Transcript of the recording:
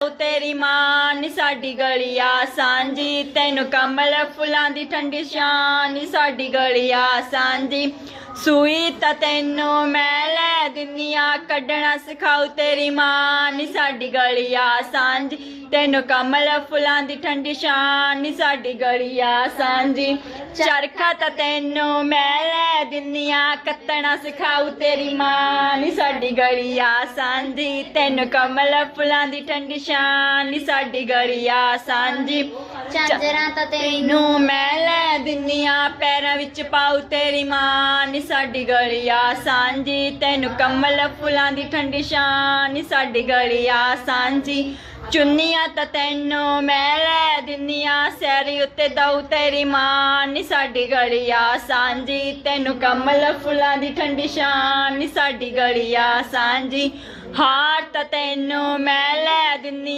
ਉਹ ਤੇਰੀ ਮਾਂ ਨੀ ਸਾਡੀ ਗਲੀਆ ਸਾਂਝੀ, ਤੈਨੂੰ ਕਮਲ ਫੁੱਲਾਂ ਦੀ ਠੰਡੀ ਛਾਂ ਨੀ ਸਾਡੀ ਗਲੀਆ ਸਾਂਝੀ। ਸੂਈ ਤਾਂ ਤੈਨੂੰ ਮੈਂ ਲੈ ਦਿੰਨੀਆਂ ਕੱਢਣਾ ਸਿਖਾਉ ਤੇਰੀ ਮਾਂ ਨੀ ਸਾਡੀ ਗਲੀਆ ਸਾਂਝੀ। ਤੈਨੂੰ ਕਮਲ ਫੁੱਲਾਂ ਦੀ ਠੰਡੀ ਛਾਂ ਨੀ ਸਾਡੀ ਗਲੀਆ ਸਾਂਝੀ। ਚਰਖਾ ਤਾਂ ਤੈਨੂੰ ਮੈਂ ਲੈ ਦਿੰਨੀਆਂ ਕੱਤਣਾ ਸਿਖਾਉ ਤੇਰੀ ਮਾਂ। ਨੀ ਸਾਡੀ ਗਲੀਆ ਸਾਂਝੀ ਤੈਨੂੰ ਕਮਲ ਫੁੱਲਾਂ ਦੀ ਠੰਡੀ ਛਾਂ। ਨੀ ਸਾਡੀ ਗਲੀਆ ਸਾਂਝੀ ਝਾਂਜਰਾਂ ਤਾਂ ਤੈਨੂੰ ਮੈਂ ਲੈ ਦਿੰਨੀਆਂ ਪੈਰਾਂ ਵਿੱਚ ਪਾਉ ਤੇਰੀ ਮਾਂ। ਨੀ ਸਾਡੀ ਗਲੀਆ ਸਾਂਝੀ ਤੈਨੂੰ ਕਮਲ ਫੁੱਲਾਂ ਦੀ ਠੰਡੀ ਛਾਂ। ਨੀ ਸਾਡੀ ਗਲੀਆ ਸਾਂਝੀ ਚੁੰਨੀਆਂ ਤਾਂ ਤੈਨੂੰ ਮੈਂ ਲੈ ਦਿੰਨੀਆਂ ਸੈਰੀ ਉੱਤੇ ਦਊ ਤੇਰੀ ਮਾਂ, ਨੀ ਸਾਡੀ ਗਲੀਆ ਸਾਂਝੀ। ਤੈਨੂੰ ਕਮਲ ਫੁੱਲਾਂ ਦੀ ਠੰਡੀ ਸ਼ਾਨ, ਨੀ ਸਾਡੀ ਗਲੀਆ ਸਾਂਝੀ। ਹਾਰ ਤਾਂ ਤੈਨੂੰ ਮੈਂ ਲੈ ਦਿੰਨੀ